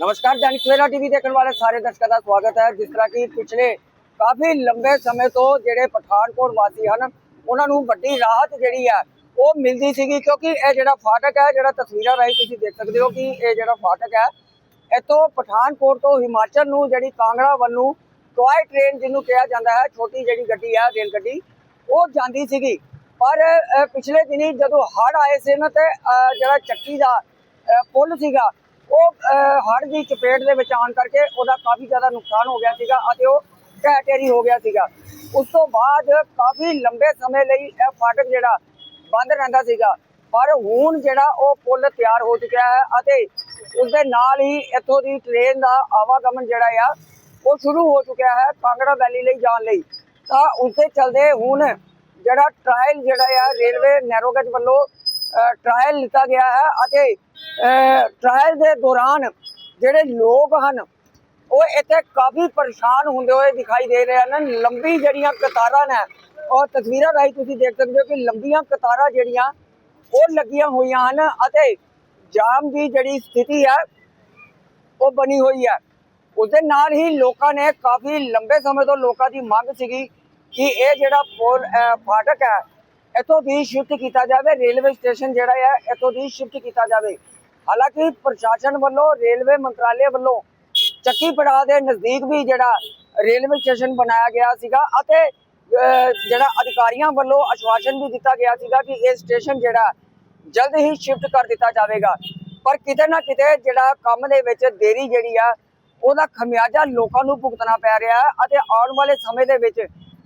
ਨਮਸਕਾਰ ਜਨ ਸਵੇਰਾ ਟੀਵੀ ਦੇਖਣ ਵਾਲੇ ਸਾਰੇ ਦਰਸ਼ਕਾਂ ਦਾ ਸਵਾਗਤ ਹੈ ਜਿਸ ਤਰ੍ਹਾਂ ਕਿ ਪਿਛਲੇ ਕਾਫੀ ਲੰਬੇ ਸਮੇਂ ਤੋਂ ਜਿਹੜੇ ਪਠਾਨਕੋਟ ਵਾਸੀ ਹਨ ਉਹਨਾਂ ਨੂੰ ਵੱਡੀ ਰਾਹਤ ਜਿਹੜੀ ਹੈ ਉਹ ਮਿਲਦੀ ਸੀਗੀ ਕਿਉਂਕਿ ਇਹ ਜਿਹੜਾ ਫਾਟਕ ਹੈ ਜਿਹੜਾ ਤਸਵੀਰਾਂ ਰਾਹੀਂ ਤੁਸੀਂ ਦੇਖ ਸਕਦੇ ਹੋ ਕਿ ਇਹ ਜਿਹੜਾ ਫਾਟਕ ਹੈ ਇੱਥੋਂ ਪਠਾਨਕੋਟ ਤੋਂ ਹਿਮਾਚਲ ਨੂੰ ਜਿਹੜੀ ਕਾਂਗੜਾ ਵੱਲ ਨੂੰ ਟੋਏ ਟ੍ਰੇਨ ਜਿਹਨੂੰ ਕਿਹਾ ਜਾਂਦਾ ਹੈ ਛੋਟੀ ਜਿਹੜੀ ਗੱਡੀ ਹੈ ਰੇਲ ਗੱਡੀ ਉਹ ਜਾਂਦੀ ਸੀਗੀ। ਪਰ ਪਿਛਲੇ ਦਿਨੀ ਜਦੋਂ ਹੜ੍ਹ ਆਏ ਸੀ ਨਾ ਤੇ ਜਿਹੜਾ ਚੱਕੀ ਦਾ ਪੁਲ ਸੀਗਾ ਉਹ ਅਹ, ਹੜ੍ਹ ਦੀ ਚਪੇਟ ਦੇ ਵਿੱਚ ਆਉਣ ਕਰਕੇ ਉਹਦਾ ਕਾਫੀ ਜ਼ਿਆਦਾ ਨੁਕਸਾਨ ਹੋ ਗਿਆ ਸੀਗਾ ਅਤੇ ਉਹ ਢਹਿ ਢੇਰੀ ਹੋ ਗਿਆ ਸੀਗਾ। ਉਸ ਤੋਂ ਬਾਅਦ ਕਾਫੀ ਲੰਬੇ ਸਮੇਂ ਲਈ ਇਹ ਫਾਟਕ ਜਿਹੜਾ ਬੰਦ ਰਹਿੰਦਾ ਸੀਗਾ। ਪਰ ਹੁਣ ਜਿਹੜਾ ਉਹ ਪੁਲ ਤਿਆਰ ਹੋ ਚੁੱਕਿਆ ਹੈ ਅਤੇ ਉਸ ਦੇ ਨਾਲ ਹੀ ਇੱਥੋਂ ਦੀ ਟ੍ਰੇਨ ਦਾ ਆਵਾਗਮਨ ਜਿਹੜਾ ਆ, ਉਹ ਸ਼ੁਰੂ ਹੋ ਚੁੱਕਿਆ ਹੈ ਕਾਂਗੜਾ ਵੈਲੀ ਲਈ ਜਾਣ ਲਈ। ਤਾਂ ਉਸ ਚਲਦੇ ਹੁਣ ਜਿਹੜਾ ਟ੍ਰਾਇਲ ਜਿਹੜਾ ਆ, ਰੇਲਵੇ ਨੈਰੋਗੇਜ ਵੱਲੋਂ ਟ੍ਰਾਇਲ ਲਿੱਤਾ ਗਿਆ ਹੈ ਅਤੇ ਟ੍ਰਾਇਲ ਦੇ ਦੌਰਾਨ ਜਿਹੜੇ ਲੋਕ ਹਨ, ਉਹ ਇੱਥੇ ਕਾਫੀ ਪਰੇਸ਼ਾਨ ਹੁੰਦੇ ਹੋਏ ਦਿਖਾਈ ਦੇ ਰਹੇ ਹਨ। ਲੰਬੀ ਜਿਹੜੀਆਂ ਕਤਾਰਾਂ ਨੇ ਔਰ ਤਸਵੀਰਾਂ ਰਾਹੀਂ ਤੁਸੀਂ ਦੇਖ ਸਕਦੇ ਹੋ ਕਿ ਲੰਬੀਆਂ ਕਤਾਰਾਂ ਜਿਹੜੀਆਂ, ਉਹ ਲੱਗੀਆਂ ਹੋਈਆਂ ਹਨ ਅਤੇ ਜਾਮ ਦੀ ਜਿਹੜੀ ਸਥਿਤੀ ਹੈ, ਉਹ ਬਣੀ ਹੋਈ ਹੈ। ਉਸ ਦੇ ਨਾਲ ਹੀ ਲੋਕਾਂ ਨੇ ਕਾਫੀ ਲੰਬੇ ਸਮੇਂ ਤੋਂ ਲੋਕਾਂ ਦੀ ਮੰਗ ਸੀਗੀ ਕਿ ਇਹ ਜਿਹੜਾ ਪੁਲ ਫਾਟਕ ਹੈ, ਇੱਥੋਂ ਦੀ ਸ਼ਿਫਟ ਕੀਤਾ ਜਾਵੇ, ਰੇਲਵੇ ਸਟੇਸ਼ਨ ਜਿਹੜਾ ਹੈ, ਇੱਥੋਂ ਦੀ ਸ਼ਿਫਟ ਕੀਤਾ ਜਾਵੇ। ਹਾਲਾਂਕਿ ਪ੍ਰਸ਼ਾਸਨ ਵੱਲੋਂ, ਰੇਲਵੇ ਮੰਤਰਾਲੇ ਵੱਲੋਂ ਚੱਕੀ ਪੜਾਅ ਦੇ ਨਜ਼ਦੀਕ ਵੀ ਜਿਹੜਾ ਰੇਲਵੇ ਸਟੇਸ਼ਨ ਬਣਾਇਆ ਗਿਆ ਸੀਗਾ ਅਤੇ ਜਿਹੜਾ ਅਧਿਕਾਰੀਆਂ ਵੱਲੋਂ ਆਸ਼ਵਾਸਨ ਵੀ ਦਿੱਤਾ ਗਿਆ ਸੀਗਾ ਕਿ ਇਹ ਸਟੇਸ਼ਨ ਜਿਹੜਾ ਜਲਦ ਹੀ ਸ਼ਿਫਟ ਕਰ ਦਿੱਤਾ ਜਾਵੇਗਾ। ਪਰ ਕਿਤੇ ਨਾ ਕਿਤੇ ਜਿਹੜਾ ਕੰਮ ਦੇ ਵਿੱਚ ਦੇਰੀ ਜਿਹੜੀ ਆ, ਉਹਦਾ ਖਮਿਆਜਾ ਲੋਕਾਂ ਨੂੰ ਭੁਗਤਣਾ ਪੈ ਰਿਹਾ ਹੈ ਅਤੇ ਆਉਣ ਵਾਲੇ ਸਮੇਂ ਦੇ ਵਿੱਚ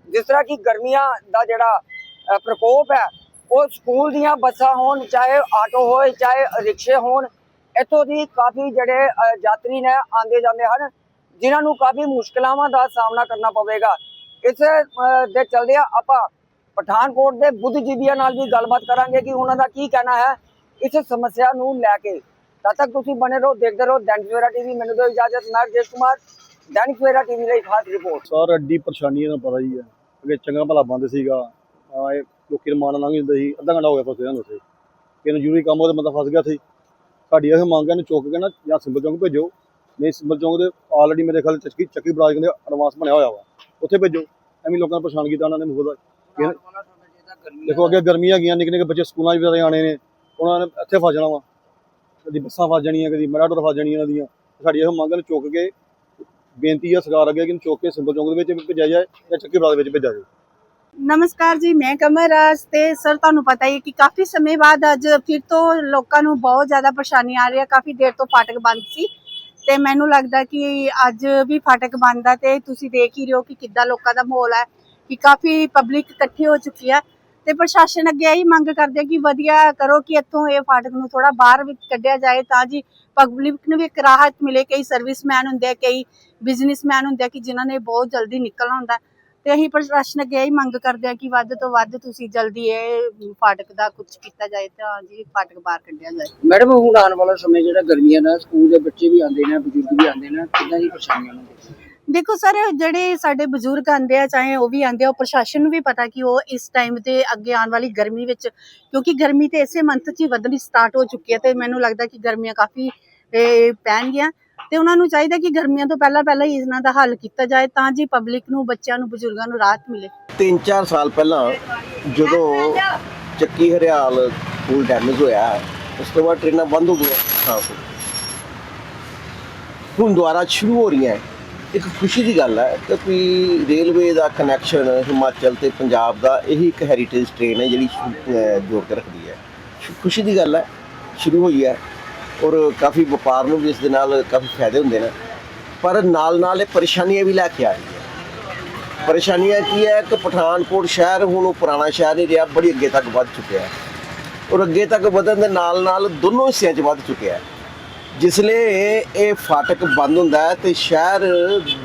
ਜਿਸ ਤਰ੍ਹਾਂ ਕਿ ਗਰਮੀਆਂ ਦਾ ਜਿਹੜਾ ਪ੍ਰਕੋਪ ਹੈ, ਉਹ ਸਕੂਲ ਦੀਆਂ ਬੱਸਾਂ ਹੋਣ, ਚਾਹੇ ਆਟੋ ਹੋਏ ਚਾਹੇ ਰਿਕਸ਼ੇ ਹੋਣ, ਇੱਥੋਂ ਦੀ ਕਾਫੀ ਜਿਹੜੇ ਯਾਤਰੀ ਨੇ ਆਉਂਦੇ ਜਾਂਦੇ ਹਨ, ਜਿਨ੍ਹਾਂ ਨੂੰ ਕਾਫੀ ਮੁਸ਼ਕਲਾਵਾਂ ਦਾ ਸਾਹਮਣਾ ਕਰਨਾ ਪਵੇਗਾ। ਇਸ ਦੇ ਚਲਦਿਆਂ ਆਪਾਂ ਪਠਾਨਕੋਟ ਦੇ ਬੁੱਧਜੀਵੀਆਂ ਨਾਲ ਵੀ ਗੱਲਬਾਤ ਕਰਾਂਗੇ ਕਿ ਉਹਨਾਂ ਦਾ ਕੀ ਕਹਿਣਾ ਹੈ ਇਸ ਸਮੱਸਿਆ ਨੂੰ ਲੈ ਕੇ। ਤਦ ਤੱਕ ਤੁਸੀਂ ਬਣੇ ਰਹੋ, ਦੇਖਦੇ ਰਹੋ, ਦੈਨਿਕ ਸਵੇਰਾ ਟੀਵੀ, ਮੈਨੂੰ ਦਿਓ ਇਜਾਜ਼ਤ ਮੈਂ ਕੁਮਾਰ। ਦੈਨਿਕ ਸਵੇਰਾ ਟੀਵੀ ਲਈ ਖਾਸ ਰਿਪੋਰਟ ਸਰ, ਐਡੀ ਪਰੇਸ਼ਾਨੀ ਦਾ ਪਤਾ ਹੀ ਹੈ ਅੱਗੇ ਚੰਗਾ ਭਲਾ ਬੰਦ ਸੀਗਾ। ਇਹ ਲੋਕੀ ਰਮਾਨ ਲੰਘ ਜਾਂਦੇ ਸੀ, ਅੱਧਾ ਘੰਟਾ ਹੋ ਗਿਆ ਫਸੇ ਜਾਂਦੇ ਉੱਥੇ ਕਿਨੂੰ ਜ਼ਰੂਰੀ ਕੰਮ ਉਹਦੇ ਬੰਦਾ ਫਸ ਗਿਆ ਸੀ। ਸਾਡੀ ਇਹ ਮੰਗ ਹੈ ਨੂੰ ਚੁੱਕ ਕੇ ਨਾ ਜਾਂ ਸਿੰਬਲ ਚੌਂਕ ਭੇਜੋ। ਨਹੀਂ ਸਿੰਬਲ ਚੌਂਕ ਦੇ ਆਲਰੇਡੀ ਮੇਰੇ ਖਿਆਲ ਚੱਕੀ ਚੱਕੀ ਬਰਾਜ ਕਹਿੰਦੇ ਐਡਵਾਂਸ ਬਣਿਆ ਹੋਇਆ ਵਾ। ਉੱਥੇ ਭੇਜੋ। ਐਵੇਂ ਲੋਕਾਂ ਨੂੰ ਪਰੇਸ਼ਾਨ ਕੀਤਾ, ਉਹਨਾਂ ਨੇ ਮੁਖਦਾ ਦੇਖੋ, ਅੱਗੇ ਗਰਮੀਆਂ ਹੈਗੀਆਂ ਨਿੱਕੇ ਨਿੱਕੇ ਬੱਚੇ ਸਕੂਲਾਂ 'ਚ ਵੀ ਆਣੇ ਨੇ। ਉਹਨਾਂ ਨੇ ਇੱਥੇ ਫਸ ਜਾਣਾ ਵਾ। ਕਦੀ ਬੱਸਾਂ ਫਸ ਜਾਣੀਆਂ, ਕਦੀ ਮੈਰਾਡੋਰ ਫਸ ਜਾਣੀਆਂ ਇਹਨਾਂ ਦੀਆਂ। ਸਾਡੀ ਇਹ ਮੰਗ ਨੂੰ ਚੁੱਕ ਕੇ ਬੇਨਤੀ ਹੈ ਸਰਕਾਰ ਅੱਗੇ ਕਿ ਚੁੱਕ ਕੇ ਸਿੰਬਲ ਚੌਂਕ ਦੇ ਵਿੱਚ ਭੇਜਿਆ ਜਾਏ ਜਾਂ ਚੱਕੀ ਬਰਾਜ ਵਿੱਚ ਭੇਜਿਆ ਜਾਏ। ਨਮਸਕਾਰ ਜੀ, ਮੈਂ ਕਮਰ ਤੇ ਸਰ ਤੁਹਾਨੂੰ ਪਤਾ ਹੀ ਕਿ ਕਾਫੀ ਸਮੇਂ ਬਾਅਦ ਅੱਜ ਫਿਰ ਤੋਂ ਲੋਕਾਂ ਨੂੰ ਬਹੁਤ ਜ਼ਿਆਦਾ ਪਰੇਸ਼ਾਨੀ ਆ ਰਹੀ ਹੈ। ਕਾਫੀ ਦੇਰ ਤੋਂ ਫਾਟਕ ਬੰਦ ਸੀ। ਤੇ ਮੈਨੂੰ ਲੱਗਦਾ ਕਿ ਅੱਜ ਵੀ ਫਾਟਕ ਬੰਦ ਆ ਤੇ ਤੁਸੀਂ ਦੇਖ ਹੀ ਰਹੇ ਹੋ ਕਿ ਕਿੱਦਾਂ ਲੋਕਾਂ ਦਾ ਮਾਹੌਲ ਹੈ ਕਿ ਕਾਫੀ ਪਬਲਿਕ ਇਕੱਠੀ ਹੋ ਚੁੱਕੀ ਹੈ ਤੇ ਪ੍ਰਸ਼ਾਸਨ ਅੱਗੇ ਇਹੀ ਮੰਗ ਕਰਦੇ ਕਿ ਵਧੀਆ ਕਰੋ ਕਿ ਇੱਥੋਂ ਇਹ ਫਾਟਕ ਨੂੰ ਥੋੜਾ ਬਾਹਰ ਵਿੱਚ ਕੱਢਿਆ ਜਾਏ ਤਾਂ ਜੀ ਪਬਲਿਕ ਨੂੰ ਵੀ ਇੱਕ ਰਾਹਤ ਮਿਲੇ, ਕਈ ਸਰਵਿਸਮੈਨ ਹੁੰਦੇ ਆ, ਕਈ ਬਿਜ਼ਨਸਮੈਨ ਹੁੰਦੇ ਆ ਕਿ ਜਿਨ੍ਹਾਂ ਨੇ ਬਹੁਤ ਜਲਦੀ ਨਿਕਲਣਾ ਹੁੰਦਾ। ਤੇ ਅਸੀਂ ਪ੍ਰਸ਼ਾਸਨ ਅੱਗੇ ਇਹੀ ਮੰਗ ਕਰਦੇ ਆ ਕਿ ਵੱਧ ਤੋਂ ਵੱਧ ਤੁਸੀਂ ਜਲਦੀ ਇਹ ਫਾਟਕ ਦਾ ਕੁਝ ਕੀਤਾ ਜਾਏ ਤਾਂ ਜੀ ਫਾਟਕ ਬਾਹਰ ਕੱਢਿਆ ਜਾਏ। ਮੈਡਮ ਹੁਣ ਆਉਣ ਵਾਲਾ ਸਮੇਂ ਜਿਹੜਾ ਗਰਮੀਆਂ ਦਾ ਸਕੂਲ ਦੇ ਬੱਚੇ ਵੀ ਆਉਂਦੇ ਨੇ ਬਜ਼ੁਰਗ ਵੀ ਆਉਂਦੇ ਨੇ ਕਿੰਨਾ ਦੀ ਪਰੇਸ਼ਾਨੀਆਂ ਨੂੰ? ਦੇਖੋ ਸਰ ਜਿਹੜੇ ਸਾਡੇ ਬਜ਼ੁਰਗ ਆਂਦੇ ਆ ਚਾਹੇ ਉਹ ਵੀ ਆਂਦੇ ਆ ਪ੍ਰਸ਼ਾਸਨ ਨੂੰ ਵੀ ਪਤਾ ਕਿ ਉਹ ਇਸ ਟਾਈਮ ਤੇ ਅੱਗੇ ਆਉਣ ਵਾਲੀ ਗਰਮੀ ਵਿੱਚ ਕਿਉਂਕਿ ਗਰਮੀ ਤੇ ਇਸੇ ਮੰਥ 'ਚ ਹੀ ਵਧਣੀ ਸਟਾਰਟ ਹੋ ਚੁੱਕੀ ਹੈ ਤੇ ਮੈਨੂੰ ਲੱਗਦਾ ਕਿ ਗਰਮੀਆਂ ਕਾਫੀ ਪੈਣਗੀਆਂ। ਤੇ ਉਹਨਾਂ ਨੂੰ ਚਾਹੀਦਾ ਕਿ ਗਰਮੀਆਂ ਤੋਂ ਪਹਿਲਾਂ ਪਹਿਲਾਂ ਹੀ ਇਹਨਾਂ ਦਾ ਹੱਲ ਕੀਤਾ ਜਾਏ ਤਾਂ ਜੀ ਪਬਲਿਕ ਨੂੰ, ਬੱਚਿਆਂ ਨੂੰ, ਬਜ਼ੁਰਗਾਂ ਨੂੰ ਰਾਹਤ ਮਿਲੇ। 3-4 ਸਾਲ ਪਹਿਲਾਂ ਜਦੋਂ ਚੱਕੀ ਹਰਿਆਲ ਪੁਲ ਡੈਮੇਜ ਹੋਇਆ, ਉਸ ਤੋਂ ਬਾਅਦ ਟ੍ਰੇਨਾਂ ਬੰਦ ਹੋ ਗਈਆਂ ਹਾਂ ਹੁਣ ਦੁਆਰਾ ਸ਼ੁਰੂ ਹੋ ਰਹੀਆਂ ਇੱਕ ਖੁਸ਼ੀ ਦੀ ਗੱਲ ਹੈ ਕਿ ਵੀ ਰੇਲਵੇ ਦਾ ਕਨੈਕਸ਼ਨ ਹਿਮਾਚਲ ਤੇ ਪੰਜਾਬ ਦਾ ਇਹੀ ਇੱਕ ਹੈਰੀਟੇਜ ਟ੍ਰੇਨ ਹੈ ਜਿਹੜੀ ਜੋੜ ਕੇ ਰੱਖਦੀ ਹੈ। ਖੁਸ਼ੀ ਦੀ ਗੱਲ ਹੈ, ਸ਼ੁਰੂ ਹੋਈ ਹੈ। ਔਰ ਕਾਫੀ ਵਪਾਰ ਨੂੰ ਵੀ ਇਸ ਦੇ ਨਾਲ ਕਾਫੀ ਫਾਇਦੇ ਹੁੰਦੇ ਨੇ। ਪਰ ਨਾਲ ਨਾਲ ਇਹ ਪਰੇਸ਼ਾਨੀਆਂ ਵੀ ਲੈ ਕੇ ਆ ਰਹੀ ਹੈ ਪਰੇਸ਼ਾਨੀਆਂ ਕੀ ਹੈ ਕਿ ਪਠਾਨਕੋਟ ਸ਼ਹਿਰ ਹੁਣ ਉਹ ਪੁਰਾਣਾ ਸ਼ਹਿਰ ਨਹੀਂ ਰਿਹਾ, ਬੜੀ ਅੱਗੇ ਤੱਕ ਵੱਧ ਚੁੱਕਿਆ ਹੈ। ਔਰ ਅੱਗੇ ਤੱਕ ਵਧਣ ਦੇ ਨਾਲ ਨਾਲ ਦੋਨੋਂ ਹਿੱਸਿਆਂ 'ਚ ਵੱਧ ਚੁੱਕਿਆ ਹੈ। ਜਿਸ ਲਈ ਇਹ ਫਾਟਕ ਬੰਦ ਹੁੰਦਾ ਹੈ ਤੇ ਸ਼ਹਿਰ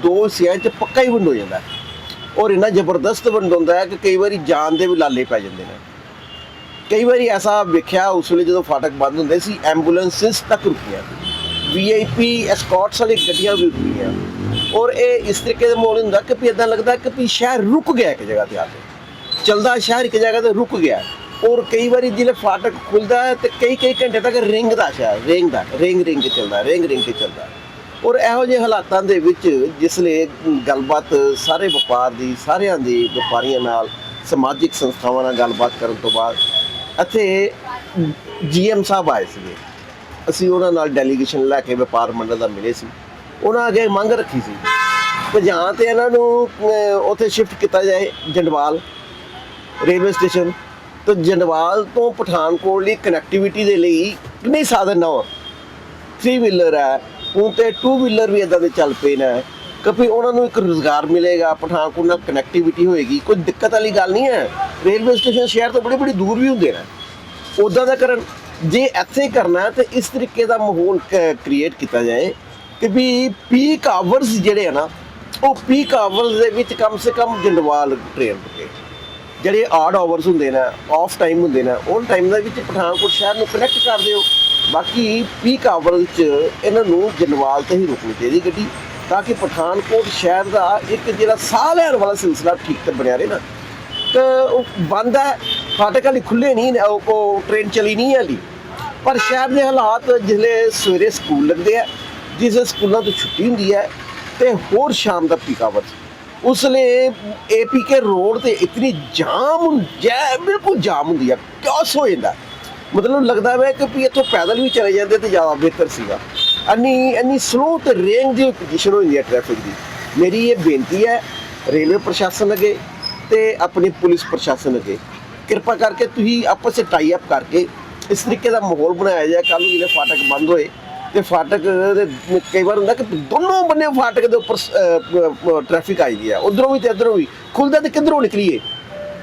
ਦੋ ਹਿੱਸਿਆਂ 'ਚ ਪੱਕਾ ਹੀ ਵੰਡ ਹੋ ਜਾਂਦਾ ਹੈ। ਔਰ ਇੰਨਾ ਜ਼ਬਰਦਸਤ ਵੰਡ ਹੁੰਦਾ ਹੈ ਕਿ ਕਈ ਵਾਰੀ ਜਾਨ ਦੇ ਵੀ ਲਾਲੇ ਪੈ ਜਾਂਦੇ ਨੇ। ਕਈ ਵਾਰੀ ਐਸਾ ਵੇਖਿਆ ਉਸ ਵੇਲੇ ਜਦੋਂ ਫਾਟਕ ਬੰਦ ਹੁੰਦੇ ਸੀ, ਐਂਬੂਲੈਂਸਸ ਤੱਕ ਰੁਕੀਆਂ। ਵੀਆਈਪੀ ਐਸਕੋਟਸ ਵਾਲੀ ਗੱਡੀਆਂ ਵੀ ਰੁਕੀਆਂ। ਔਰ ਇਹ ਇਸ ਤਰੀਕੇ ਦਾ ਮਾਹੌਲ ਹੁੰਦਾ ਕਿ ਵੀ ਇਦਾਂ ਲੱਗਦਾ ਕਿ ਵੀ ਸ਼ਹਿਰ ਰੁਕ ਗਿਆ ਇੱਕ ਜਗ੍ਹਾ ਤੇ ਆ ਕੇ। ਚਲਦਾ ਸ਼ਹਿਰ ਇੱਕ ਜਗ੍ਹਾ ਤੇ ਰੁਕ ਗਿਆ। ਔਰ ਕਈ ਵਾਰੀ ਜਿਹੜੇ ਫਾਟਕ ਖੁੱਲਦਾ ਹੈ ਤੇ ਕਈ ਕਈ ਘੰਟੇ ਤੱਕ ਰਿੰਗਦਾ ਸ਼ਹਿਰ ਰਿੰਗਦਾ ਰਿੰਗ ਰਿੰਗ ਕੇ ਚੱਲਦਾ ਰਿੰਗ ਰਿੰਗ ਕੇ ਚੱਲਦਾ। ਔਰ ਇਹੋ ਜਿਹੇ ਹਾਲਾਤਾਂ ਦੇ ਵਿੱਚ ਜਿਸਲੇ ਗੱਲਬਾਤ ਸਾਰੇ ਵਪਾਰ ਦੀ, ਸਾਰਿਆਂ ਦੀ ਵਪਾਰੀਆਂ ਨਾਲ, ਸਮਾਜਿਕ ਸੰਸਥਾਵਾਂ ਨਾਲ ਗੱਲਬਾਤ ਕਰਨ ਤੋਂ ਬਾਅਦ ਇੱਥੇ ਜੀਐਮ ਸਾਹਿਬ ਆਏ ਸੀਗੇ। ਅਸੀਂ ਉਹਨਾਂ ਨਾਲ ਡੈਲੀਗੇਸ਼ਨ ਲੈ ਕੇ ਵਪਾਰ ਮੰਡਲ ਦਾ ਮਿਲੇ ਸੀ। ਉਹਨਾਂ ਅੱਗੇ ਮੰਗ ਰੱਖੀ ਸੀ ਕਿ ਜਾਂ ਤੇ ਇਹਨਾਂ ਨੂੰ ਉੱਥੇ ਸ਼ਿਫਟ ਕੀਤਾ ਜਾਏ ਜੰਡਵਾਲ ਰੇਲਵੇ ਸਟੇਸ਼ਨ। ਤੇ ਜੰਡਵਾਲ ਤੋਂ ਪਠਾਨਕੋਟ ਲਈ ਕਨੈਕਟੀਵਿਟੀ ਦੇ ਲਈ ਕਿੰਨੇ ਸਾਧਨ ਨਾ ਹੋਣ। 3 ਵੀਲਰ ਹੈ, ਹੁਣ ਤੇ 2 ਵੀਲਰ ਵੀ ਇਦਾਂ ਦੇ ਚੱਲ ਪਏ ਨੇ। ਕਿ ਉਹਨਾਂ ਨੂੰ ਇੱਕ ਰੋਜ਼ਗਾਰ ਮਿਲੇਗਾ, ਪਠਾਨਕੋਟ ਨਾਲ ਕਨੈਕਟੀਵਿਟੀ ਹੋਏਗੀ। ਕੋਈ ਦਿੱਕਤ ਵਾਲੀ ਗੱਲ ਨਹੀਂ ਹੈ। ਰੇਲਵੇ ਸਟੇਸ਼ਨ ਸ਼ਹਿਰ ਤੋਂ ਬੜੀ ਬੜੀ ਦੂਰ ਵੀ ਹੁੰਦੇ ਨੇ। ਉਦਾਂ ਦਾ ਕਰਨ, ਜੇ ਇੱਥੇ ਕਰਨਾ ਹੈ, ਤੇ ਇਸ ਤਰੀਕੇ ਦਾ ਮਾਹੌਲ ਕ੍ਰੀਏਟ ਕੀਤਾ ਜਾਏ ਕਿ ਵੀ ਪੀਕ ਆਵਰਸ ਜਿਹੜੇ ਆ ਨਾ, ਉਹ ਪੀਕ ਆਵਰਸ ਦੇ ਵਿੱਚ ਕਮ ਸੇ ਕਮ ਜੰਡਵਾਲ ਟ੍ਰੇਨ ਰੁਕੇ। ਜਿਹੜੇ ਆਡ ਆਵਰਸ ਹੁੰਦੇ ਨੇ ਆਫ ਟਾਈਮ ਹੁੰਦੇ ਨੇ, ਉਹ ਟਾਈਮ ਦੇ ਵਿੱਚ ਪਠਾਨਕੋਟ ਸ਼ਹਿਰ ਨੂੰ ਕਨੈਕਟ ਕਰ ਦਿਓ। ਬਾਕੀ ਪੀਕ ਆਵਰਸ 'ਚ ਇਹਨਾਂ ਨੂੰ ਜਨਵਾਲ ਤੇ ਹੀ ਰੁਕਣੀ ਚਾਹੀਦੀ ਗੱਡੀ। ਤਾਂ ਕਿ ਪਠਾਨਕੋਟ ਸ਼ਹਿਰ ਦਾ ਇੱਕ ਜਿਹੜਾ ਸਾਹ ਲੈਣ ਵਾਲਾ ਸਿਲਸਿਲਾ ਠੀਕ ਤੇ ਬਣਿਆ ਰਹੇ ਨਾ। ਤੇ ਉਹ ਬੰਦ ਹੈ ਫਾਟਕ ਹਾਲੇ ਖੁੱਲੇ ਨਹੀਂ ਉਹ ਟ੍ਰੇਨ ਚਲੀ ਨਹੀਂ ਹਾਲੀ। ਪਰ ਸ਼ਹਿਰ ਦੇ ਹਾਲਾਤ ਜਿਸਲੇ ਸਵੇਰੇ ਸਕੂਲ ਲੱਗਦੇ ਆ ਜਿਸ ਸਕੂਲਾਂ ਤੋਂ ਛੁੱਟੀ ਹੁੰਦੀ ਹੈ, ਤੇ ਹੋਰ ਸ਼ਾਮ ਦਾ ਪੀਕਾਵਰ ਆਵਰਸ ਉਸ ਲਈ ਏਪੀਕੇ ਰੋਡ ਤੇ ਇਤਨੀ ਜਾਮ ਜੈ, ਬਿਲਕੁਲ ਜਾਮ ਹੁੰਦੀ ਹੈ ਕਿਉਸ ਹੋ ਜਾਂਦਾ? ਮਤਲਬ ਲੱਗਦਾ ਵੇ ਕਿ ਵੀ ਇੱਥੋਂ ਪੈਦਲ ਵੀ ਚਲੇ ਜਾਂਦੇ ਤੇ ਜ਼ਿਆਦਾ ਬਿਹਤਰ ਸੀਗਾ। ਅੰਨੀ ਅੰਨੀ ਸਲੋ ਤੇ ਰੇਂਜ ਦੀ ਪੋਜੀਸ਼ਨ ਹੋ ਜਾਂਦੀ ਹੈ ਟ੍ਰੈਫਿਕ ਦੀ। ਮੇਰੀ ਇਹ ਬੇਨਤੀ ਹੈ, ਰੇਲਵੇ ਪ੍ਰਸ਼ਾਸਨ ਅੱਗੇ ਤੇ ਆਪਣੀ ਪੁਲਿਸ ਪ੍ਰਸ਼ਾਸਨ ਅੱਗੇ। ਕਿਰਪਾ ਕਰਕੇ ਤੁਸੀਂ ਆਪਸ ਵਿੱਚ ਟਾਈ ਅਪ ਕਰਕੇ ਇਸ ਤਰੀਕੇ ਦਾ ਮਾਹੌਲ ਬਣਾਇਆ ਜਾਏ। ਕੱਲ ਨੂੰ ਜਿਹੜੇ ਫਾਟਕ ਬੰਦ ਹੋਏ ਤੇ ਫਾਟਕ ਦੇ ਕਈ ਵਾਰ ਹੁੰਦਾ ਕਿ ਦੋਨੋਂ ਬੰਨੇ ਫਾਟਕ ਦੇ ਉੱਪਰ ਟ੍ਰੈਫਿਕ ਆਈ ਦੀ ਹੈ ਉਧਰੋਂ ਵੀ ਤੇ ਇਧਰੋਂ ਵੀ। ਖੁੱਲਦਾ ਤੇ ਕਿੱਧਰੋਂ ਨਿਕਲੀਏ?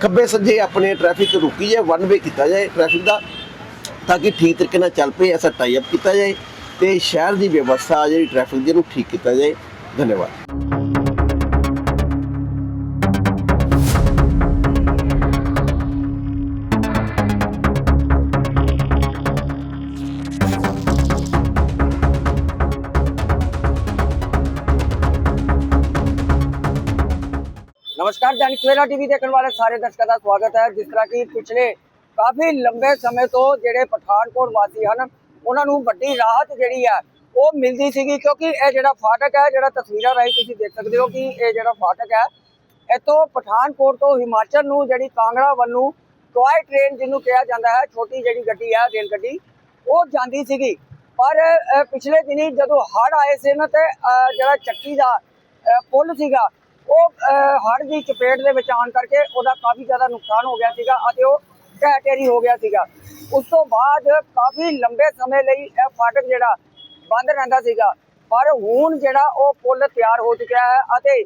ਖੱਬੇ ਸੱਜੇ ਆਪਣੇ ਟ੍ਰੈਫਿਕ ਰੁਕੀ ਜਾਏ ਵਨ ਵੇ ਕੀਤਾ ਜਾਏ ਟ੍ਰੈਫਿਕ ਦਾ, ਤਾਂ ਕਿ ਠੀਕ ਤਰੀਕੇ ਨਾਲ ਚੱਲ ਪਏ, ਐਸਾ ਟਾਈ ਅਪ ਕੀਤਾ ਜਾਏ। ਤੇ ਸ਼ਹਿਰ ਦੀ ਵਿਵਸਥਾ ਜਿਹੜੀ ਟ੍ਰੈਫਿਕ ਦੀ ਨੂੰ ਠੀਕ ਕੀਤਾ ਜਾਏ ਧੰਨਵਾਦ ਨਮਸਕਾਰ दैनिक ਸਵੇਰਾ ਟੀਵੀ ਦੇਖਣ ਵਾਲੇ ਸਾਰੇ ਦਰਸ਼ਕਾਂ ਦਾ ਸਵਾਗਤ ਹੈ ਜਿਸ ਤਰ੍ਹਾਂ ਕਿ ਪਿਛਲੇ ਕਾਫੀ ਲੰਬੇ ਸਮੇਂ ਤੋਂ ਜਿਹੜੇ ਪਠਾਨਕੋਟ ਵਾਸੀ ਹਨ ਉਹਨਾਂ ਨੂੰ ਵੱਡੀ ਰਾਹਤ ਜਿਹੜੀ ਹੈ ਉਹ ਮਿਲਦੀ ਸੀਗੀ ਕਿਉਂਕਿ ਇਹ ਜਿਹੜਾ ਫਾਟਕ ਹੈ ਜਿਹੜਾ ਤਸਵੀਰਾਂ ਰਾਹੀਂ ਤੁਸੀਂ ਦੇਖ ਸਕਦੇ ਹੋ ਕਿ ਇਹ ਜਿਹੜਾ ਫਾਟਕ ਹੈ ਇੱਥੋਂ ਪਠਾਨਕੋਟ ਤੋਂ ਹਿਮਾਚਲ ਨੂੰ ਜਿਹੜੀ ਕਾਂਗੜਾ ਵੱਲ ਨੂੰ ਟੋਏ ਟ੍ਰੇਨ ਜਿਹਨੂੰ ਕਿਹਾ ਜਾਂਦਾ ਹੈ ਛੋਟੀ ਜਿਹੜੀ ਗੱਡੀ ਹੈ ਰੇਲ ਗੱਡੀ ਉਹ ਜਾਂਦੀ ਸੀਗੀ। ਪਰ ਪਿਛਲੇ ਦਿਨੀ ਜਦੋਂ ਹੜ੍ਹ ਆਏ ਸੀ ਨਾ ਤੇ ਜਿਹੜਾ ਚੱਕੀ ਦਾ ਪੁਲ ਸੀਗਾ ਉਹ ਅ, ਹੜ੍ਹ ਦੀ ਚਪੇਟ ਦੇ ਵਿੱਚ ਆਉਣ ਕਰਕੇ ਉਹਦਾ ਕਾਫੀ ਜ਼ਿਆਦਾ ਨੁਕਸਾਨ ਹੋ ਗਿਆ ਸੀਗਾ ਅਤੇ ਉਹ ਢਹਿ ਢੇਰੀ ਹੋ ਗਿਆ ਸੀਗਾ। ਉਸ ਤੋਂ ਬਾਅਦ ਕਾਫੀ ਲੰਬੇ ਸਮੇਂ ਲਈ ਇਹ ਫਾਟਕ ਜਿਹੜਾ ਬੰਦ ਰਹਿੰਦਾ ਸੀਗਾ। ਪਰ ਹੁਣ ਜਿਹੜਾ ਉਹ ਪੁਲ ਤਿਆਰ ਹੋ ਚੁੱਕਿਆ ਹੈ ਅਤੇ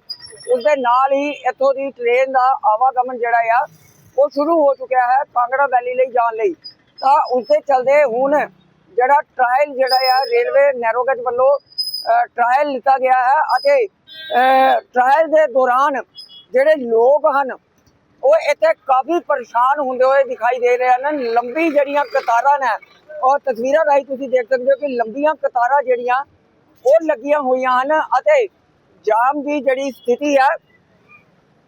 ਉਸ ਦੇ ਨਾਲ ਹੀ ਇੱਥੋਂ ਦੀ ਟ੍ਰੇਨ ਦਾ ਆਵਾਗਮਨ ਜਿਹੜਾ ਆ, ਉਹ ਸ਼ੁਰੂ ਹੋ ਚੁੱਕਿਆ ਹੈ ਕਾਂਗੜਾ ਵੈਲੀ ਲਈ ਜਾਣ ਲਈ। ਤਾਂ ਉਸ ਦੇ ਚਲਦੇ ਹੁਣ ਜਿਹੜਾ ਟ੍ਰਾਇਲ ਜਿਹੜਾ ਆ ਰੇਲਵੇ ਨੈਰੋਗੇਜ ਵੱਲੋਂ ਟ੍ਰਾਇਲ ਲਿੱਤਾ ਗਿਆ ਹੈ ਅਤੇ ਟ੍ਰਾਇਲ ਦੇ ਦੌਰਾਨ ਜਿਹੜੇ ਲੋਕ ਹਨ ਉਹ ਇੱਥੇ ਕਾਫੀ ਪਰੇਸ਼ਾਨ ਹੁੰਦੇ ਹੋਏ ਦਿਖਾਈ ਦੇ ਰਹੇ ਹਨ। ਲੰਬੀ ਜਿਹੜੀਆਂ ਕਤਾਰਾਂ ਨੇ, ਔਰ ਤਸਵੀਰਾਂ ਰਾਹੀਂ ਤੁਸੀਂ ਦੇਖ ਸਕਦੇ ਹੋ ਕਿ ਲੰਬੀਆਂ ਕਤਾਰਾਂ ਜਿਹੜੀਆਂ, ਉਹ ਲੱਗੀਆਂ ਹੋਈਆਂ ਹਨ ਅਤੇ ਜਾਮ ਦੀ ਜਿਹੜੀ ਸਥਿਤੀ ਹੈ,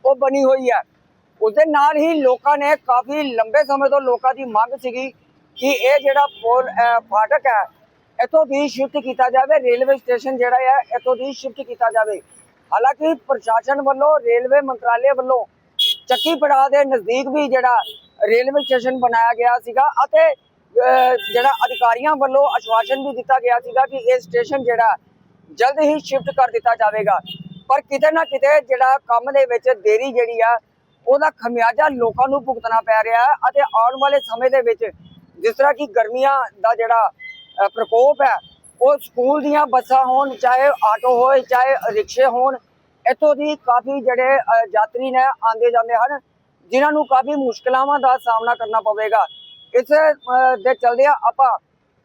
ਉਹ ਬਣੀ ਹੋਈ ਹੈ। ਉਸ ਦੇ ਨਾਲ ਹੀ ਲੋਕਾਂ ਨੇ ਕਾਫੀ ਲੰਬੇ ਸਮੇਂ ਤੋਂ ਲੋਕਾਂ ਦੀ ਮੰਗ ਸੀਗੀ ਕਿ ਇਹ ਜਿਹੜਾ ਪੁਲ ਫਾਟਕ ਹੈ, ਇਥੋਂ ਦੀ ਸ਼ਿਫਟ ਕੀਤਾ ਜਾਵੇ। ਰੇਲਵੇ ਸਟੇਸ਼ਨ ਜਿਹੜਾ ਹੈ, ਇਥੋਂ ਦੀ ਸ਼ਿਫਟ ਕੀਤਾ ਜਾਵੇ। ਹਾਲਾਂਕਿ ਪ੍ਰਸ਼ਾਸਨ ਵੱਲੋਂ, ਰੇਲਵੇ ਮੰਤਰਾਲੇ ਵੱਲੋਂ ਚੱਕੀ ਪੜਾਅ ਦੇ ਨਜ਼ਦੀਕ ਵੀ ਜਿਹੜਾ ਰੇਲਵੇ ਸਟੇਸ਼ਨ ਬਣਾਇਆ ਗਿਆ ਸੀਗਾ ਅਤੇ ਜਿਹੜਾ ਅਧਿਕਾਰੀਆਂ ਵੱਲੋਂ ਆਸ਼ਵਾਸਨ ਵੀ ਦਿੱਤਾ ਗਿਆ ਸੀਗਾ ਕਿ ਇਹ ਸਟੇਸ਼ਨ ਜਿਹੜਾ ਜਲਦ ਹੀ ਸ਼ਿਫਟ ਕਰ ਦਿੱਤਾ ਜਾਵੇਗਾ। ਪਰ ਕਿਤੇ ਨਾ ਕਿਤੇ ਜਿਹੜਾ ਕੰਮ ਦੇ ਵਿੱਚ ਦੇਰੀ ਜਿਹੜੀ ਆ, ਉਹਦਾ ਖਮਿਆਜਾ ਲੋਕਾਂ ਨੂੰ ਭੁਗਤਣਾ ਪੈ ਰਿਹਾ ਹੈ ਅਤੇ ਆਉਣ ਵਾਲੇ ਸਮੇਂ ਦੇ ਵਿੱਚ ਜਿਸ ਤਰ੍ਹਾਂ ਕਿ ਗਰਮੀਆਂ ਦਾ ਜਿਹੜਾ ਪ੍ਰਕੋਪ ਹੈ, ਉਹ ਸਕੂਲ ਦੀਆਂ ਬੱਸਾਂ ਹੋਣ, ਚਾਹੇ ਆਟੋ ਹੋਏ, ਚਾਹੇ ਰਿਕਸ਼ੇ ਹੋਣ ਇੱਥੋਂ ਦੀ ਕਾਫੀ ਜਿਹੜੇ ਯਾਤਰੀ ਨੇ ਆਉਂਦੇ ਜਾਂਦੇ ਹਨ, ਜਿਨ੍ਹਾਂ ਨੂੰ ਕਾਫੀ ਮੁਸ਼ਕਲਾਵਾਂ ਦਾ ਸਾਹਮਣਾ ਕਰਨਾ ਪਵੇਗਾ। ਇਸ ਦੇ ਚਲਦਿਆਂ ਆਪਾਂ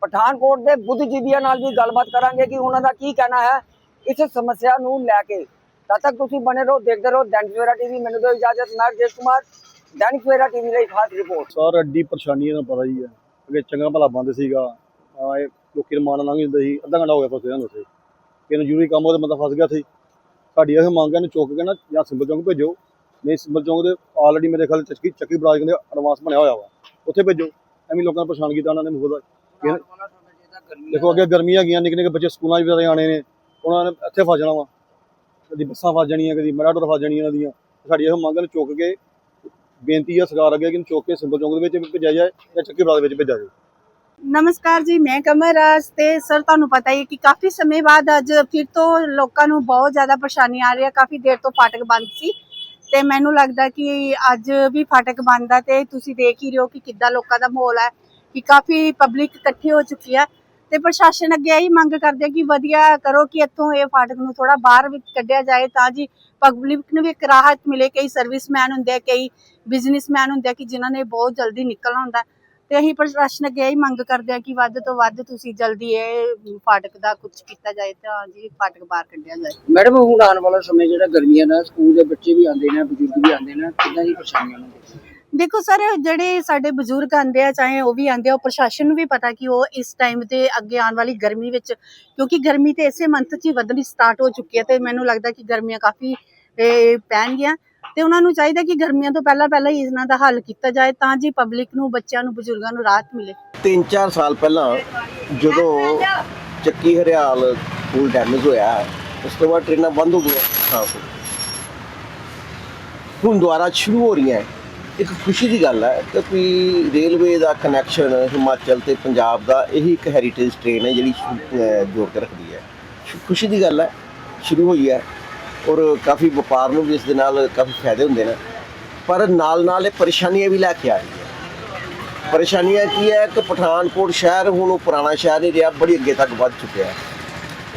ਪਠਾਨਕੋਟ ਦੇ ਬੁੱਧਜੀਵੀਆਂ ਨਾਲ ਵੀ ਗੱਲਬਾਤ ਕਰਾਂਗੇ ਕਿ ਉਹਨਾਂ ਦਾ ਕੀ ਕਹਿਣਾ ਹੈ ਇਸ ਸਮੱਸਿਆ ਨੂੰ ਲੈ ਕੇ। ਤਦ ਤੱਕ ਤੁਸੀਂ ਬਣੇ ਰਹੋ, ਦੇਖਦੇ ਰਹੋ ਦੈਨਿਕ ਸਵੇਰਾ ਟੀਵੀ, ਮੈਨੂੰ ਦਿਓ ਇਜਾਜ਼ਤ, ਮੈਂ ਕੁਮਾਰ ਦੈਨਿਕ ਸਵੇਰਾ ਟੀਵੀ ਲਈ ਖਾਸ ਰਿਪੋਰਟ ਸਰ, ਐਡੀ ਪਰੇਸ਼ਾਨੀ ਦਾ ਪਤਾ ਹੀ ਹੈ, ਅੱਗੇ ਚੰਗਾ ਭਲਾ ਬੰਦ ਸੀਗਾ ਲੋਕੀ ਰਮਾਨ ਲੰਘ ਜਾਂਦੇ ਸੀ, ਅੱਧਾ ਘੰਟਾ ਹੋ ਗਿਆ ਫਸੇ ਨੂੰ ਉੱਥੇ। ਕਿਨੂੰ ਜ਼ਰੂਰੀ ਕੰਮ ਉਹਦੇ ਬੰਦਾ ਫਸ ਗਿਆ ਸੀ ਸਾਡੀ ਇਹ ਮੰਗ ਹੈ ਨੂੰ ਚੁੱਕ ਕੇ ਨਾ ਜਾਂ ਸਿੰਬਲ ਚੌਂਕ ਭੇਜੋ। ਨਹੀਂ ਸਿੰਬਲ ਚੌਂਕ ਦੇ ਆਲਰੇਡੀ ਮੇਰੇ ਖਿਆਲ ਚੱਕੀ ਚੱਕੀ ਬਰਾਜ ਕਹਿੰਦੇ ਐਡਵਾਂਸ ਬਣਿਆ ਹੋਇਆ ਵਾ। ਉੱਥੇ ਭੇਜੋ। ਐਵੇਂ ਲੋਕਾਂ ਨੂੰ ਪਰੇਸ਼ਾਨ ਕੀਤਾ ਉਹਨਾਂ ਨੇ ਮੁਖਦਾ ਦੇਖੋ ਅੱਗੇ ਗਰਮੀਆਂ ਹੈਗੀਆਂ ਨਿੱਕੇ ਨਿੱਕੇ ਬੱਚੇ ਸਕੂਲਾਂ 'ਚ ਵਿਚਾਰੇ ਆਣੇ ਨੇ। ਉਹਨਾਂ ਨੇ ਇੱਥੇ ਫਸ ਜਾਣਾ ਵਾ। ਕਦੀ ਬੱਸਾਂ ਫਸ ਜਾਣੀਆਂ ਕਦੀ ਮੈਰਾਡੋਰ ਫਸ ਜਾਣੀਆਂ ਉਹਨਾਂ ਦੀਆਂ। ਸਾਡੀ ਇਹ ਮੰਗ ਹੈ ਨੂੰ ਚੁੱਕ ਕੇ ਬੇਨਤੀ ਹੈ ਸਰਕਾਰ ਅੱਗੇ ਕਿ ਇਹਨੂੰ ਚੁੱਕ ਕੇ ਸਿੰਬਲ ਚੌਂਕ ਦੇ ਵਿੱਚ ਭੇਜਿਆ ਜਾਏ ਜਾਂ ਚੱਕੀ ਬਰਾਜ ਵਿੱਚ ਭੇਜਿਆ ਜਾਏ। ਨਮਸਕਾਰ ਜੀ, ਮੈਂ ਕਮਰ ਰਾਜ ਤੇ ਸਰ ਤੁਹਾਨੂੰ ਪਤਾ ਹੀ ਹੈ ਕਿ ਕਾਫੀ ਸਮੇਂ ਬਾਅਦ ਅੱਜ ਫਿਰ ਤੋਂ ਲੋਕਾਂ ਨੂੰ ਬਹੁਤ ਜ਼ਿਆਦਾ ਪਰੇਸ਼ਾਨੀ ਆ ਰਹੀ ਹੈ, ਕਾਫੀ ਦੇਰ ਤੋਂ ਫਾਟਕ ਬੰਦ ਸੀ ਤੇ ਮੈਨੂੰ ਲੱਗਦਾ ਕਿ ਅੱਜ ਵੀ ਫਾਟਕ ਬੰਦ ਆ ਤੇ ਤੁਸੀਂ ਦੇਖ ਹੀ ਰਹੇ ਹੋ ਕਿ ਕਿੱਦਾਂ ਲੋਕਾਂ ਦਾ ਮਾਹੌਲ ਹੈ ਕਿ ਕਾਫੀ ਪਬਲਿਕ ਇਕੱਠੀ ਹੋ ਚੁੱਕੀ ਹੈ ਤੇ ਪ੍ਰਸ਼ਾਸਨ ਅੱਗੇ ਇਹੀ ਮੰਗ ਕਰਦੇ ਕਿ ਵਧੀਆ ਕਰੋ ਕਿ ਇੱਥੋਂ ਇਹ ਫਾਟਕ ਨੂੰ ਥੋੜਾ ਬਾਹਰ ਵਿੱਚ ਕੱਢਿਆ ਜਾਏ ਤਾਂ ਜੀ ਪਬਲਿਕ ਨੂੰ ਵੀ ਇੱਕ ਰਾਹਤ ਮਿਲੇ, ਕਈ ਸਰਵਿਸਮੈਨ ਹੁੰਦੇ ਕਈ ਬਿਜ਼ਨਸਮੈਨ ਹੁੰਦੇ ਆ ਕਿ ਜਿਨ੍ਹਾਂ ਨੇ ਬਹੁਤ ਜਲਦੀ ਨਿਕਲਣਾ ਹੁੰਦਾ। ਤੇ ਅਸੀਂ ਪ੍ਰਸ਼ਾਸਨ ਅੱਗੇ ਇਹੀ ਮੰਗ ਕਰਦੇ ਆ ਕਿ ਵੱਧ ਤੋਂ ਵੱਧ ਤੁਸੀਂ ਜਲਦੀ ਇਹ ਫਾਟਕ ਦਾ ਕੁਝ ਕੀਤਾ ਜਾਏ ਤਾਂ ਜੀ ਫਾਟਕ ਬਾਹਰ ਕੱਢਿਆ ਜਾਏ। ਮੈਡਮ ਹੁਣ ਆਉਣ ਵਾਲਾ ਸਮੇਂ ਜਿਹੜਾ ਗਰਮੀਆਂ ਦਾ ਸਕੂਲ ਦੇ ਬੱਚੇ ਵੀ ਆਉਂਦੇ ਨੇ ਬਜ਼ੁਰਗ ਵੀ ਆਉਂਦੇ ਨੇ ਕਿੰਨਾ ਦੀ ਪਰੇਸ਼ਾਨੀਆਂ ਨੂੰ? ਦੇਖੋ ਸਰ ਜਿਹੜੇ ਸਾਡੇ ਬਜ਼ੁਰਗ ਆਂਦੇ ਆ ਚਾਹੇ ਉਹ ਵੀ ਆਂਦੇ ਆ ਪ੍ਰਸ਼ਾਸਨ ਨੂੰ ਵੀ ਪਤਾ ਕਿ ਉਹ ਇਸ ਟਾਈਮ ਤੇ ਅੱਗੇ ਆਉਣ ਵਾਲੀ ਗਰਮੀ ਵਿੱਚ ਕਿਉਂਕਿ ਗਰਮੀ ਤੇ ਇਸੇ ਮੰਥ 'ਚ ਹੀ ਵਧਣੀ ਸਟਾਰਟ ਹੋ ਚੁੱਕੀ ਹੈ ਤੇ ਮੈਨੂੰ ਲੱਗਦਾ ਕਿ ਗਰਮੀਆਂ ਕਾਫੀ ਪੈਣਗੀਆਂ। ਤੇ ਉਹਨਾਂ ਨੂੰ ਚਾਹੀਦਾ ਕਿ ਗਰਮੀਆਂ ਤੋਂ ਪਹਿਲਾਂ ਪਹਿਲਾਂ ਹੀ ਇਹਨਾਂ ਦਾ ਹੱਲ ਕੀਤਾ ਜਾਏ ਤਾਂ ਜੀ ਪਬਲਿਕ ਨੂੰ, ਬੱਚਿਆਂ ਨੂੰ, ਬਜ਼ੁਰਗਾਂ ਨੂੰ ਰਾਹਤ ਮਿਲੇ। 3-4 ਸਾਲ ਪਹਿਲਾਂ ਜਦੋਂ ਚੱਕੀ ਹਰਿਆਲ ਪੁਲ ਡੈਮੇਜ ਹੋਇਆ, ਉਸ ਤੋਂ ਬਾਅਦ ਟ੍ਰੇਨਾਂ ਬੰਦ ਹੋ ਗਈਆਂ। ਹਾਂ। ਹੁਣ ਦੁਆਰਾ ਸ਼ੁਰੂ ਹੋ ਰਹੀਆਂ। ਇੱਕ ਖੁਸ਼ੀ ਦੀ ਗੱਲ ਹੈ ਕਿ ਵੀ ਰੇਲਵੇ ਦਾ ਕਨੈਕਸ਼ਨ ਹਿਮਾਚਲ ਤੇ ਪੰਜਾਬ ਦਾ ਇਹੀ ਇੱਕ ਹੈਰੀਟੇਜ ਟ੍ਰੇਨ ਹੈ ਜਿਹੜੀ ਜੋੜ ਕੇ ਰੱਖਦੀ ਹੈ। ਖੁਸ਼ੀ ਦੀ ਗੱਲ ਹੈ, ਸ਼ੁਰੂ ਹੋਈ ਹੈ। ਔਰ ਕਾਫੀ ਵਪਾਰ ਨੂੰ ਵੀ ਇਸ ਦੇ ਨਾਲ ਕਾਫੀ ਫਾਇਦੇ ਹੁੰਦੇ ਨੇ। ਪਰ ਨਾਲ ਨਾਲ ਇਹ ਪਰੇਸ਼ਾਨੀਆਂ ਵੀ ਲੈ ਕੇ ਆ ਰਹੀ ਹੈ ਪਰੇਸ਼ਾਨੀਆਂ ਕੀ ਹੈ ਕਿ ਪਠਾਨਕੋਟ ਸ਼ਹਿਰ ਹੁਣ ਉਹ ਪੁਰਾਣਾ ਸ਼ਹਿਰ ਨਹੀਂ ਰਿਹਾ, ਬੜੀ ਅੱਗੇ ਤੱਕ ਵੱਧ ਚੁੱਕਿਆ ਹੈ।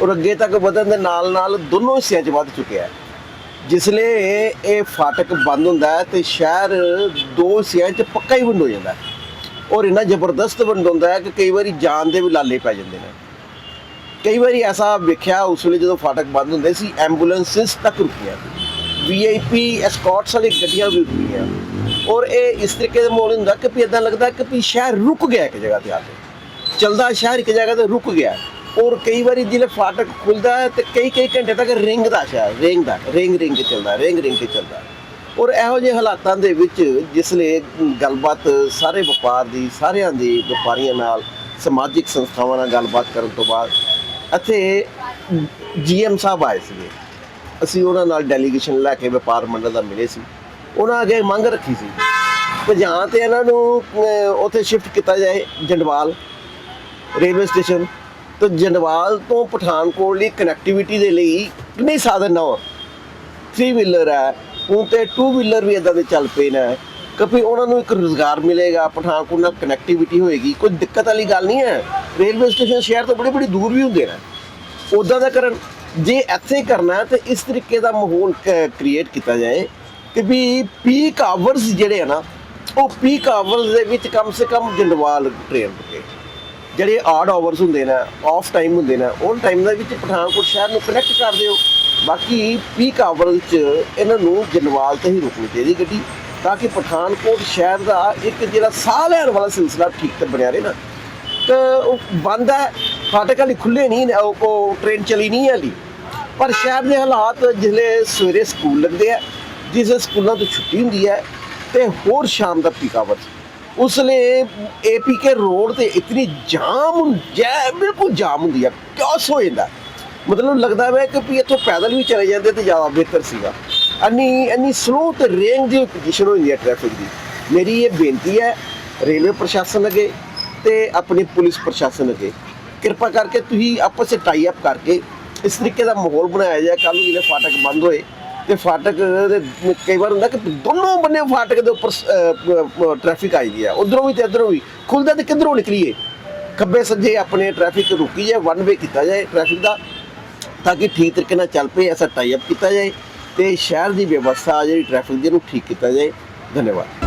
ਔਰ ਅੱਗੇ ਤੱਕ ਵਧਣ ਦੇ ਨਾਲ ਨਾਲ ਦੋਨੋਂ ਹਿੱਸਿਆਂ 'ਚ ਵੱਧ ਚੁੱਕਿਆ ਹੈ। ਜਿਸਲੇ ਇਹ ਫਾਟਕ ਬੰਦ ਹੁੰਦਾ ਹੈ ਤੇ ਸ਼ਹਿਰ ਦੋ ਹਿੱਸਿਆਂ 'ਚ ਪੱਕਾ ਹੀ ਵੰਡ ਹੋ ਜਾਂਦਾ ਹੈ। ਔਰ ਇੰਨਾ ਜ਼ਬਰਦਸਤ ਵੰਡ ਹੁੰਦਾ ਹੈ ਕਿ ਕਈ ਵਾਰੀ ਜਾਨ ਦੇ ਵੀ ਲਾਲੇ ਪੈ ਜਾਂਦੇ ਨੇ। ਕਈ ਵਾਰੀ ਐਸਾ ਵੇਖਿਆ ਉਸ ਵੇਲੇ ਜਦੋਂ ਫਾਟਕ ਬੰਦ ਹੁੰਦੇ ਸੀ, ਐਂਬੂਲੈਂਸਸ ਤੱਕ ਰੁਕੀਆਂ। ਵੀਆਈਪੀ ਐਸਕੌਰਟਸ ਵਾਲੀ ਗੱਡੀਆਂ ਵੀ ਰੁਕੀਆਂ। ਔਰ ਇਹ ਇਸ ਤਰੀਕੇ ਦਾ ਮਾਹੌਲ ਹੁੰਦਾ ਕਿ ਵੀ ਇਦਾਂ ਲੱਗਦਾ ਕਿ ਵੀ ਸ਼ਹਿਰ ਰੁਕ ਗਿਆ ਇੱਕ ਜਗ੍ਹਾ ਤੇ ਆ ਕੇ। ਚਲਦਾ ਸ਼ਹਿਰ ਇੱਕ ਜਗ੍ਹਾ ਤੇ ਰੁਕ ਗਿਆ। ਔਰ ਕਈ ਵਾਰੀ ਜਿਹੜੇ ਫਾਟਕ ਖੁੱਲਦਾ ਹੈ ਤੇ ਕਈ ਕਈ ਘੰਟੇ ਤੱਕ ਰਿੰਗਦਾ ਸ਼ਹਿਰ, ਰਿੰਗਦਾ, ਰਿੰਗ ਰਿੰਗ ਕੇ ਚੱਲਦਾ, ਰਿੰਗ ਰਿੰਗ ਕੇ ਚੱਲਦਾ। ਔਰ ਇਹੋ ਜਿਹੇ ਹਾਲਾਤਾਂ ਦੇ ਵਿੱਚ ਜਿਸ ਲਈ ਗੱਲਬਾਤ ਸਾਰੇ ਵਪਾਰ ਦੀ, ਸਾਰਿਆਂ ਦੀ ਵਪਾਰੀਆਂ ਨਾਲ, ਸਮਾਜਿਕ ਸੰਸਥਾਵਾਂ ਨਾਲ ਗੱਲਬਾਤ ਕਰਨ ਤੋਂ ਬਾਅਦ ਇੱਥੇ ਜੀਐਮ ਸਾਹਿਬ ਆਏ ਸੀਗੇ। ਅਸੀਂ ਉਹਨਾਂ ਨਾਲ ਡੈਲੀਗੇਸ਼ਨ ਲੈ ਕੇ ਵਪਾਰ ਮੰਡਲ ਦਾ ਮਿਲੇ ਸੀ। ਉਹਨਾਂ ਅੱਗੇ ਮੰਗ ਰੱਖੀ ਸੀ ਕਿ ਜਾਂ ਤੇ ਇਹਨਾਂ ਨੂੰ ਉੱਥੇ ਸ਼ਿਫਟ ਕੀਤਾ ਜਾਏ ਜੰਡਵਾਲ ਰੇਲਵੇ ਸਟੇਸ਼ਨ ਤੇ ਜੰਡਵਾਲ ਤੋਂ ਪਠਾਨਕੋਟ ਲਈ ਕਨੈਕਟੀਵਿਟੀ ਦੇ ਲਈ ਕਿੰਨੇ ਸਾਧਨ ਨਾ ਹੋਣ 3 ਵੀਲਰ ਹੈ ਹੁਣ ਤੇ 2 ਵੀਲਰ ਵੀ ਇਦਾਂ ਦੇ ਚੱਲ ਪਏ ਨੇ। ਕਿਉਂਕਿ ਉਹਨਾਂ ਨੂੰ ਇੱਕ ਰੋਜ਼ਗਾਰ ਮਿਲੇਗਾ, ਪਠਾਨਕੋਟ ਨਾਲ ਕਨੈਕਟੀਵਿਟੀ ਹੋਏਗੀ, ਕੋਈ ਦਿੱਕਤ ਵਾਲੀ ਗੱਲ ਨਹੀਂ ਹੈ। ਰੇਲਵੇ ਸਟੇਸ਼ਨ ਸ਼ਹਿਰ ਤੋਂ ਬੜੇ ਬੜੀ ਦੂਰ ਵੀ ਹੁੰਦੇ ਨੇ। ਉਦਾਂ ਦਾ ਕਰਨ, ਜੇ ਇੱਥੇ ਕਰਨਾ ਹੈ, ਤੇ ਇਸ ਤਰੀਕੇ ਦਾ ਮਾਹੌਲ ਕ੍ਰੀਏਟ ਕੀਤਾ ਜਾਏ ਕਿ ਵੀ ਪੀਕ ਆਵਰਸ ਜਿਹੜੇ ਆ ਨਾ, ਉਹ ਪੀਕ ਆਵਰਸ ਦੇ ਵਿੱਚ ਕਮ ਸੇ ਕਮ ਜੰਡਵਾਲ ਟ੍ਰੇਨ ਰੁਕੇ। ਜਿਹੜੇ ਆਡ ਆਵਰਸ ਹੁੰਦੇ ਨੇ ਆਫ ਟਾਈਮ ਹੁੰਦੇ ਨੇ, ਉਹ ਟਾਈਮ ਦੇ ਵਿੱਚ ਪਠਾਨਕੋਟ ਸ਼ਹਿਰ ਨੂੰ ਕਨੈਕਟ ਕਰ ਦਿਓ। ਬਾਕੀ ਪੀਕ ਆਵਰਸ 'ਚ ਇਹਨਾਂ ਨੂੰ ਜਨਵਾਲ ਤੇ ਹੀ ਰੁਕਣੀ ਚਾਹੀਦੀ ਗੱਡੀ। ਤਾਂ ਕਿ ਪਠਾਨਕੋਟ ਸ਼ਹਿਰ ਦਾ ਇੱਕ ਜਿਹੜਾ ਸਾਹ ਲੈਣ ਵਾਲਾ ਸਿਲਸਿਲਾ ਠੀਕ ਤੇ ਬਣਿਆ ਰਹੇ ਨਾ। ਤਾਂ ਉਹ ਬੰਦ ਹੈ ਫਾਟਕ ਹਾਲੇ ਖੁੱਲੇ ਨਹੀਂ ਉਹ ਟ੍ਰੇਨ ਚਲੀ ਨਹੀਂ ਹਾਲੀ। ਪਰ ਸ਼ਹਿਰ ਦੇ ਹਾਲਾਤ ਜਿਸਲੇ ਸਵੇਰੇ ਸਕੂਲ ਲੱਗਦੇ ਆ, ਜਿਸ ਸਕੂਲਾਂ ਤੋਂ ਛੁੱਟੀ ਹੁੰਦੀ ਹੈ, ਤੇ ਹੋਰ ਸ਼ਾਮ ਦਾ ਪੀਕ ਆਵਰਸ ਉਸ ਲਈ ਏਪੀਕੇ ਰੋਡ ਤੇ ਇਤਨੀ ਜਾਮ ਜੈ, ਬਿਲਕੁਲ ਜਾਮ ਹੁੰਦੀ ਹੈ ਕਿਉਸ ਹੋ ਜਾਂਦਾ? ਮਤਲਬ ਲੱਗਦਾ ਵੇ ਕਿ ਵੀ ਇੱਥੋਂ ਪੈਦਲ ਵੀ ਚਲੇ ਜਾਂਦੇ ਤੇ ਜ਼ਿਆਦਾ ਬਿਹਤਰ ਸੀਗਾ। ਇੰਨੀ ਇੰਨੀ ਸਲੋ ਤੇ ਰੇਂਜ ਦੀ ਪੋਜੀਸ਼ਨ ਹੋਈ ਹੈ ਟ੍ਰੈਫਿਕ ਦੀ। ਮੇਰੀ ਇਹ ਬੇਨਤੀ ਹੈ, ਰੇਲਵੇ ਪ੍ਰਸ਼ਾਸਨ ਅੱਗੇ ਤੇ ਆਪਣੀ ਪੁਲਿਸ ਪ੍ਰਸ਼ਾਸਨ ਅੱਗੇ। ਕਿਰਪਾ ਕਰਕੇ ਤੁਸੀਂ ਆਪਸ ਵਿੱਚ ਟਾਈ ਅਪ ਕਰਕੇ ਇਸ ਤਰੀਕੇ ਦਾ ਮਾਹੌਲ ਬਣਾਇਆ ਜਾਏ। ਕੱਲ ਨੂੰ ਜਿਹੜੇ ਫਾਟਕ ਬੰਦ ਹੋਏ ਤੇ ਫਾਟਕ ਦੇ ਕਈ ਵਾਰ ਹੁੰਦਾ ਕਿ ਦੋਨੋਂ ਬੰਨੇ ਫਾਟਕ ਦੇ ਉੱਪਰ ਟ੍ਰੈਫਿਕ ਆਈ ਦੀ ਹੈ ਉਧਰੋਂ ਵੀ ਤੇ ਇਧਰੋਂ ਵੀ। ਖੁੱਲਦਾ ਤੇ ਕਿੱਧਰੋਂ ਨਿਕਲੀਏ? ਖੱਬੇ ਸੱਜੇ ਆਪਣੇ ਟ੍ਰੈਫਿਕ ਰੁਕੀ ਜਾਏ ਵਨ ਵੇ ਕੀਤਾ ਜਾਏ ਟ੍ਰੈਫਿਕ ਦਾ, ਤਾਂ ਕਿ ਠੀਕ ਤਰੀਕੇ ਨਾਲ ਚੱਲ ਪਏ, ਐਸਾ ਟਾਈ ਅਪ ਕੀਤਾ ਜਾਏ। ਤੇ ਸ਼ਹਿਰ ਦੀ ਵਿਵਸਥਾ ਜਿਹੜੀ ਟ੍ਰੈਫਿਕ ਦੀ ਨੂੰ ਠੀਕ ਕੀਤਾ ਜਾਏ। ਧੰਨਵਾਦ।